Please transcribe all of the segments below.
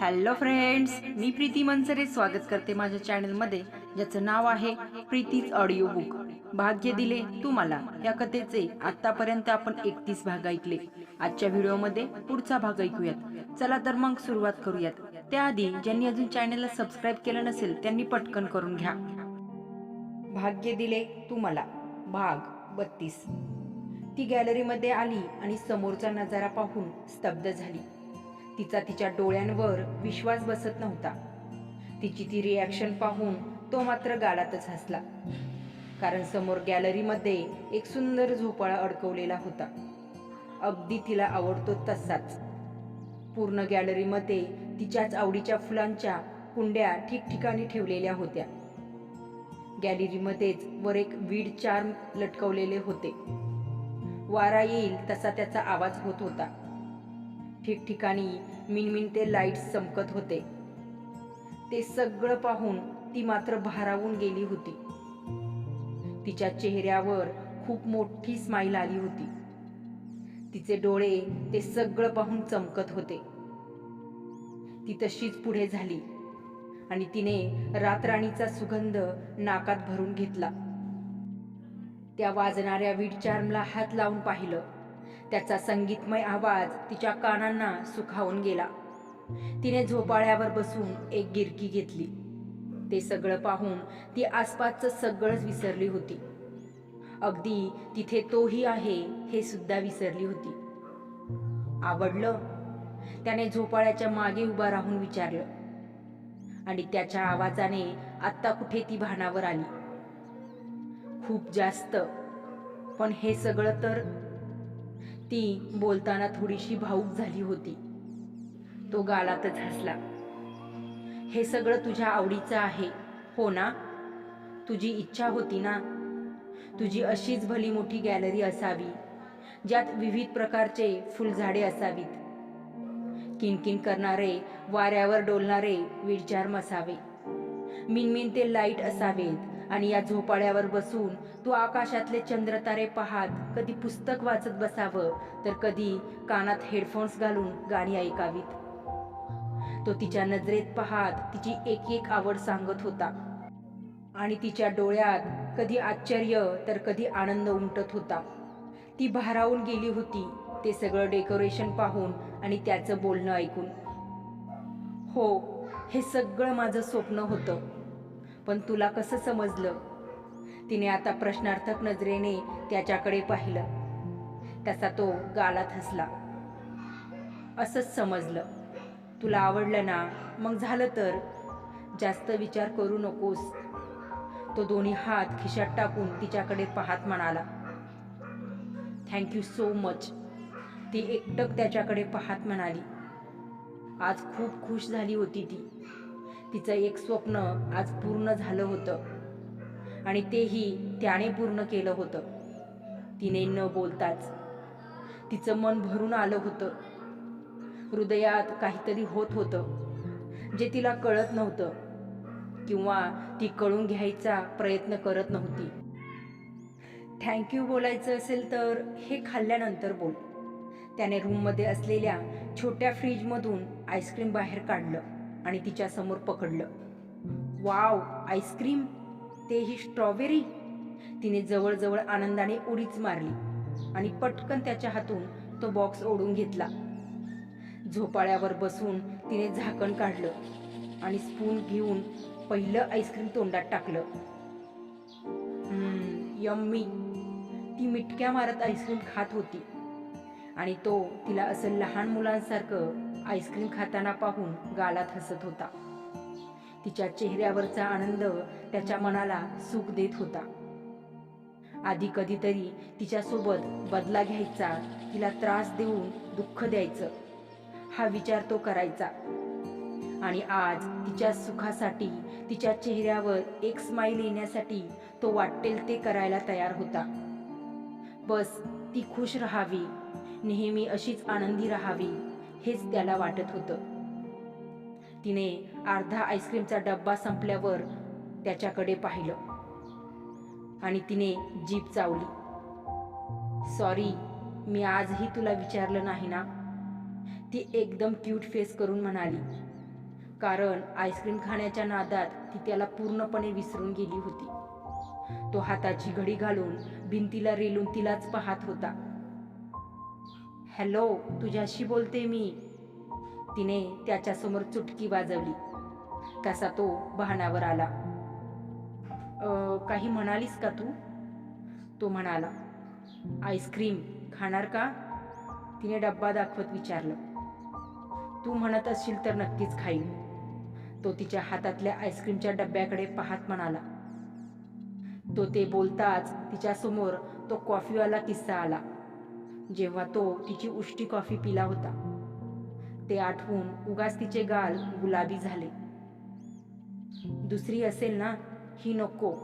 Hello friends मी प्रीती मनसरे स्वागत करते माझ्या चॅनलमध्ये ज्याचं नाव आहे प्रीतीच ऑडिओ बुक भाग्य दिले तू मला या कथेचे आतापर्यंत आपण एकतीस भाग ऐकले. आजच्या व्हिडिओमध्ये पुढचा भाग ऐकूयात. चला तर मग सुरुवात करूयात. त्याआधी ज्यांनी अजून चॅनलला सबस्क्राईब केलं नसेल त्यांनी पटकन करून घ्या. भाग्य दिले तू मला भाग बत्तीस. ती गॅलरीमध्ये आली आणि समोरचा नजारा पाहून स्तब्ध झाली. तिचा तिच्या डोळ्यांवर विश्वास बसत नव्हता. तिची ती रिॲक्शन पाहून तो मात्र गालातच हसला. कारण समोर गॅलरीमध्ये एक सुंदर झोपाळा अडकवलेला होता. अगदी तिला आवडतो तसाच. पूर्ण गॅलरीमध्ये तिच्याच आवडीच्या फुलांच्या कुंड्या ठिकठिकाणी ठेवलेल्या होत्या. गॅलरीमध्येच वर एक वीड चार्म लटकवलेले होते. वारा येईल तसा त्याचा आवाज होत होता. ठिकठिकाणी मिनमिनते लाईट्स चमकत होते. ते सगळं पाहून ती मात्र भारावून गेली होती. तिच्या चेहऱ्यावर खूप मोठी स्माईल आली होती. तिचे डोळे ते सगळं पाहून चमकत होते. ती तशीच पुढे झाली आणि तिने रातराणीचा सुगंध नाकात भरून घेतला. त्या वाजणाऱ्या वीड चार्मला हात लावून पाहिलं. त्याचा संगीतमय आवाज तिच्या कानांना सुखावून गेला. तिने झोपाळ्यावर बसून एक गिरकी घेतली. ते सगळं पाहून ती आसपासचं सगळंच विसरली होती. अगदी तिथे तोही आहे हे सुद्धा विसरली होती. आवडलं? त्याने झोपाळ्याच्या मागे उभा राहून विचारलं. आणि त्याच्या आवाजाने आत्ता कुठे ती भानावर आली? खूप जास्त. पण हे सगळं तर ती बोलताना थोडीशी भाऊक झाली होती. तो गालातच हसला. हे सगळं तुझ्या आवडीचं आहे हो ना? तुझी इच्छा होती ना? तुझी अशीच भली मोठी गॅलरी असावी ज्यात विविध प्रकारचे फुलझाडे असावीत. किनकिन करणारे वाऱ्यावर डोलणारे विचार असावे मिनमिन ते लाइट असावेत आणि या झोपाळ्यावर बसून तू आकाशातले चंद्रतारे पाहात कधी पुस्तक वाचत बसावं तर कधी कानात हेडफोन्स घालून गाणी ऐकावीत. तो तिच्या नजरेत पाहात तिची एक एक आवड सांगत होता. आणि तिच्या डोळ्यात कधी आश्चर्य तर कधी आनंद उमटत होता. ती भारावून गेली होती ते सगळं डेकोरेशन पाहून आणि त्याचं बोलणं ऐकून. हो हे सगळं माझं स्वप्न होतं. पण तुला कसं समजलं? तिने आता प्रश्नार्थक नजरेने त्याच्याकडे पाहिलं. तसा तो गालात हसला. असंच समजलं. तुला आवडलं ना? मग झालं तर? जास्त विचार करू नकोस. तो दोन्ही हात खिशात टाकून तिच्याकडे पाहत म्हणाला. थँक्यू सो मच ती एकटक त्याच्याकडे पाहत म्हणाली. आज खूप खुश झाली होती ती. तिचं एक स्वप्न आज पूर्ण झालं होतं. आणि तेही त्याने पूर्ण केलं होतं. तिने न बोलताच तिचं मन भरून आलं होतं. हृदयात काहीतरी होत होतं जे तिला कळत नव्हतं किंवा ती कळून घ्यायचा प्रयत्न करत नव्हती. थँक्यू बोलायचं असेल तर हे खाल्ल्यानंतर बोल. त्याने रूममध्ये असलेल्या छोट्या फ्रीजमधून आईस्क्रीम बाहेर काढलं. आणि तिच्या समोर पकडलं. वाव आईस्क्रीम तेही स्ट्रॉबेरी. तिने जवळजवळ आनंदाने उडीच मारली आणि पटकन त्याच्या हातून तो बॉक्स ओढून घेतला. झोपाळ्यावर बसून तिने झाकण काढलं आणि स्पून घेऊन पहिलं आईस्क्रीम तोंडात टाकलं. यम्मी. ती मिटक्या मारत आईस्क्रीम खात होती आणि तो तिला असं लहान मुलांसारखं आईस्क्रीम खाताना पाहून गालात हसत होता. तिच्या चेहऱ्यावरचा आनंद त्याच्या मनाला सुख देत होता. आधी कधीतरी तिच्यासोबत बदला घ्यायचा तिला त्रास देऊन दुःख द्यायचं हा विचार तो करायचा. आणि आज तिच्या सुखासाठी तिच्या चेहऱ्यावर एक स्माईल येण्यासाठी तो वाटेल ते करायला तयार होता. बस ती खुश राहावी. नेहमी अशीच आनंदी राहावी. हेच त्याला वाटत होतं. तिने अर्धा आईस्क्रीमचा डब्बा संपल्यावर त्याच्याकडे पाहिलं. आणि तिने जीप चावली. सॉरी मी आजही तुला विचारलं नाही ना? ती एकदम क्यूट फेस करून म्हणाली. कारण आईस्क्रीम खाण्याच्या नादात ती त्याला पूर्णपणे विसरून गेली होती. तो हाताची घडी घालून भिंतीला रेलून तिलाच पाहत होता. हॅलो तुझ्याशी बोलते मी. तिने त्याच्यासमोर चुटकी वाजवली. तसा तो वाहनावर आला. काही म्हणालीस का तू? तो म्हणाला आईस्क्रीम खाणार का? तिने डब्बा दाखवत विचारलं. तू म्हणत असशील तर नक्कीच खाईन. तो तिच्या हातातल्या आईस्क्रीमच्या डब्याकडे पाहत म्हणाला. तो ते बोलताच तिच्यासमोर तो कॉफीवाला किस्सा आला. जेव्हा तो तिची उष्टी कॉफी पिला होता. ते आठवून उगाच तिचे गाल गुलाबी झाले. दुसरी असेल ना ही नको.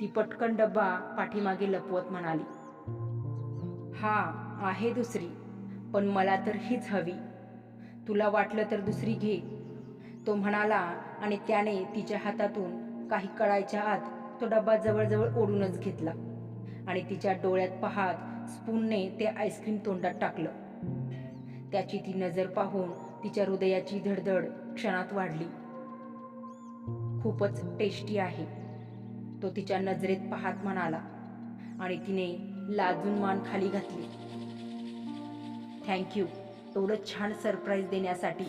ती पटकन डब्बा पाठीमागे लपवत म्हणाली. हा आहे दुसरी पण मला तर हीच हवी. तुला वाटलं तर दुसरी घे. तो म्हणाला आणि त्याने तिच्या हातातून काही कळायच्या आत तो डब्बा जवळजवळ ओढूनच घेतला. आणि तिच्या डोळ्यात पाहत स्पूनने ते आईस्क्रीम तोंडात टाकलं. त्याची ती नजर पाहून तिच्या हृदयाची धडधड क्षणात वाढली. खूपच टेस्टी आहे. तो तिच्या नजरेत पाहत म्हणाला आणि तिने लाजून मान खाली घातली. थँक्यू एवढं छान सरप्राईज देण्यासाठी.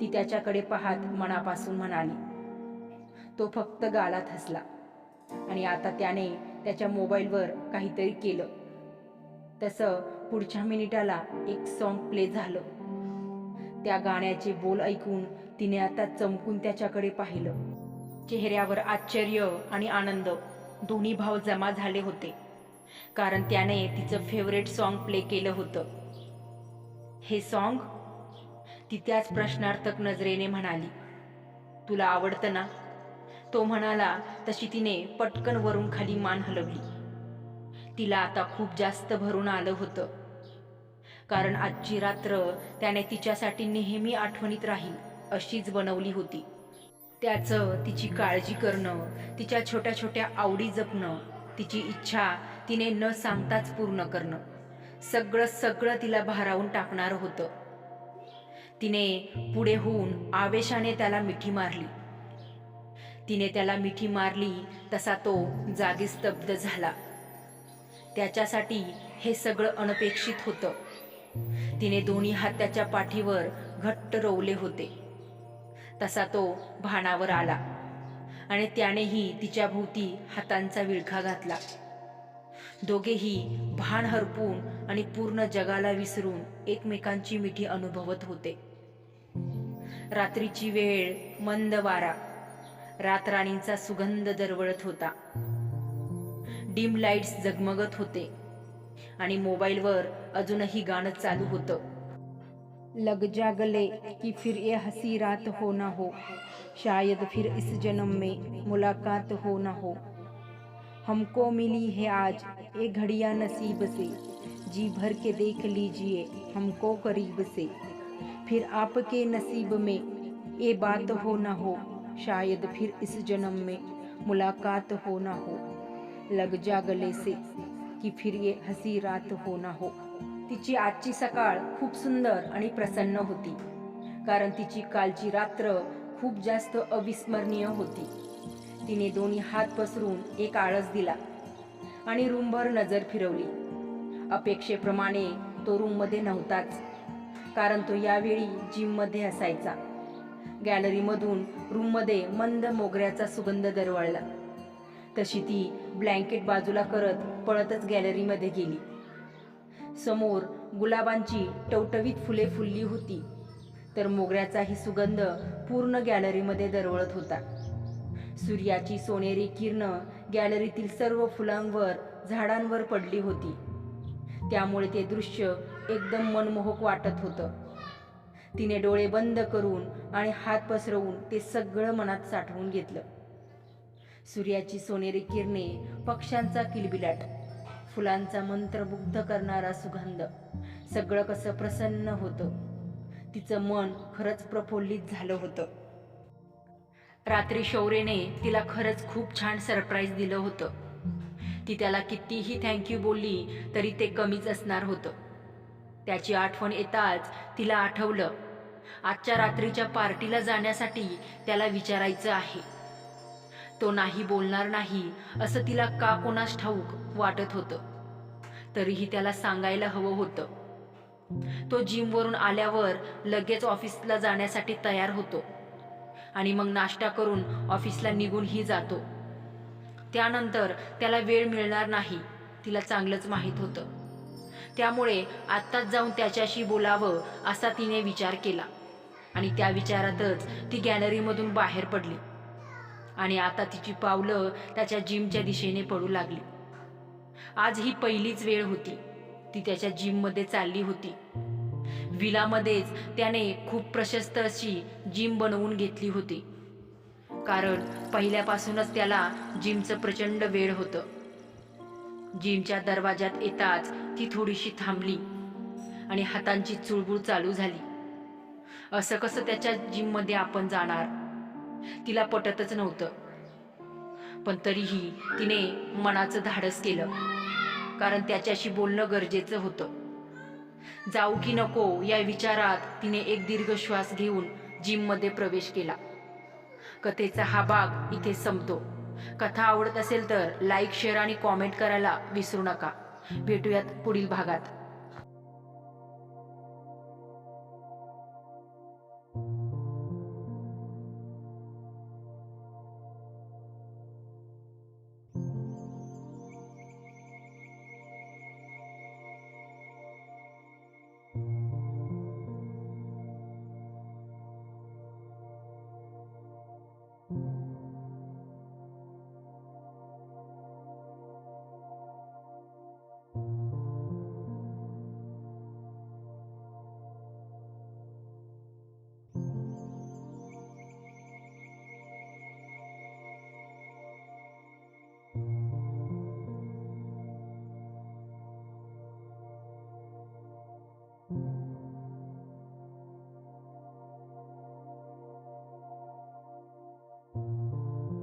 ती त्याच्याकडे पाहत मनापासून म्हणाली. तो फक्त गालात हसला आणि आता त्याने त्याच्या मोबाईलवर काहीतरी केलं. तसं पुढच्या मिनिटाला एक सॉन्ग प्ले झालं. त्या गाण्याचे बोल ऐकून तिने आता चमकून त्याच्याकडे पाहिलं. चेहऱ्यावर आश्चर्य आणि आनंद दोन्ही भाव जमा झाले होते. कारण त्याने तिचं फेवरेट सॉन्ग प्ले केलं होतं. हे सॉन्ग ती त्याच प्रश्नार्थक नजरेने म्हणाली तुला आवडतं ना? तो म्हणाला तशी तिने पटकन वरून खाली मान हलवली. तिला आता खूप जास्त भरून आलं होतं. कारण आजची रात्र त्याने तिच्यासाठी नेहमी आठवणीत राहील अशीच बनवली होती. त्याचं तिची काळजी करणं तिच्या छोट्या छोट्या आवडी जपणं तिची इच्छा तिने न सांगताच पूर्ण करणं सगळं सगळं तिला भारावून टाकणारं होतं. तिने पुढे होऊन आवेशाने त्याला मिठी मारली. तिने त्याला मिठी मारली तसा तो जागी स्तब्ध झाला. त्याच्यासाठी हे सगळं अनपेक्षित होतं. तिने दोन्ही हात त्याच्या पाठीवर घट्ट रोवले होते. तसा तो भानावर आला आणि त्यानेही तिच्या भोवती हातांचा विळखा घातला. दोघेही भान हरपून आणि पूर्ण जगाला विसरून एकमेकांची मिठी अनुभवत होते. रात्रीची वेळ मंद वारा रातराणींचा सुगंध दरवळत होता. डिम लाईट्स जगमगत होते आणि मोबाईलवर अजूनही गाणं चालू होतं. लग जा गले कि फिर ये हसी रात हो ना हो. शायद फिर इस जन्म में मुलाकात हो ना हो. हमको मिली है आज ये घड़िया नसीब से. जी भर के देख लीजिए हमको करीब से. फिर आपके नसीब में ये बात हो ना हो. शायद फिर इस जन्म में मुलाकात हो ना हो. लग जा गले से की फिर ये हसी रात हो ना हो. तिची आजची सकाळ खूप सुंदर आणि प्रसन्न होती. कारण तिची कालची रात्र खूप जास्त अविस्मरणीय होती. तिने दोन्ही हात पसरून एक आळस दिला आणि रूमभर नजर फिरवली. अपेक्षेप्रमाणे तो रूममध्ये नव्हताच कारण तो यावेळी जिममध्ये असायचा. गॅलरीमधून रूममध्ये मंद मोगऱ्याचा सुगंध दरवळला. तशी ती ब्लँकेट बाजूला करत पळतच गॅलरीमध्ये गेली. समोर गुलाबांची टवटवीत फुले फुलली होती तर मोगऱ्याचाही सुगंध पूर्ण गॅलरीमध्ये दरवळत होता. सूर्याची सोनेरी किरणं गॅलरीतील सर्व फुलांवर झाडांवर पडली होती. त्यामुळे ते दृश्य एकदम मनमोहक वाटत होतं. तिने डोळे बंद करून आणि हात पसरवून ते सगळं मनात साठवून घेतलं. सूर्याची सोनेरी किरणे पक्ष्यांचा किलबिलाट फुलांचा मंत्रमुग्ध करणारा सुगंध. सगळं कसं प्रसन्न होतं. तिचं मन खरंच प्रफुल्लित झालं होतं. रात्री शौर्यने तिला खरंच खूप छान सरप्राईज दिलं होतं. ती त्याला कितीही थँक्यू बोलली तरी ते कमीच असणार होतं. त्याची आठवण येताच तिला आठवलं आजच्या रात्रीच्या पार्टीला जाण्यासाठी त्याला विचारायचं आहे. तो नाही बोलणार नाही असं तिला का कोणास ठाऊक वाटत होतं? तरीही त्याला सांगायला हवं होतं. तो जिमवरून आल्यावर लगेच ऑफिसला जाण्यासाठी तयार होतो आणि मग नाश्ता करून ऑफिसला निघूनही जातो. त्यानंतर त्याला वेळ मिळणार नाही तिला चांगलंच माहीत होतं. त्यामुळे आत्ताच जाऊन त्याच्याशी बोलावं असा तिने विचार केला आणि त्या विचारातच ती गॅलरीमधून बाहेर पडली. आणि आता तिची पावलं त्याच्या जिमच्या दिशेने पडू लागली. आज ही पहिलीच वेळ होती. ती त्याच्या जिममध्ये चालली होती. विलामध्येच त्याने खूप प्रशस्त अशी जिम बनवून घेतली होती. कारण पहिल्यापासूनच त्याला जिमचं प्रचंड वेळ होतं. जिमच्या दरवाजात येताच ती थोडीशी थांबली आणि हातांची चुळबुळ चालू झाली. असं कसं त्याच्या जिममध्ये आपण जाणार? तिला पटतच नव्हतं. पण तरीही तिने मनाचं धाडस केलं. कारण त्याच्याशी बोलणं गरजेचं होतं. जाऊ की नको या विचारात तिने एक दीर्घ श्वास घेऊन जिममध्ये प्रवेश केला. कथेचा हा भाग इथे संपतो. कथा आवडत असेल तर लाईक शेअर आणि कॉमेंट करायला विसरू नका. भेटूयात पुढील भागात.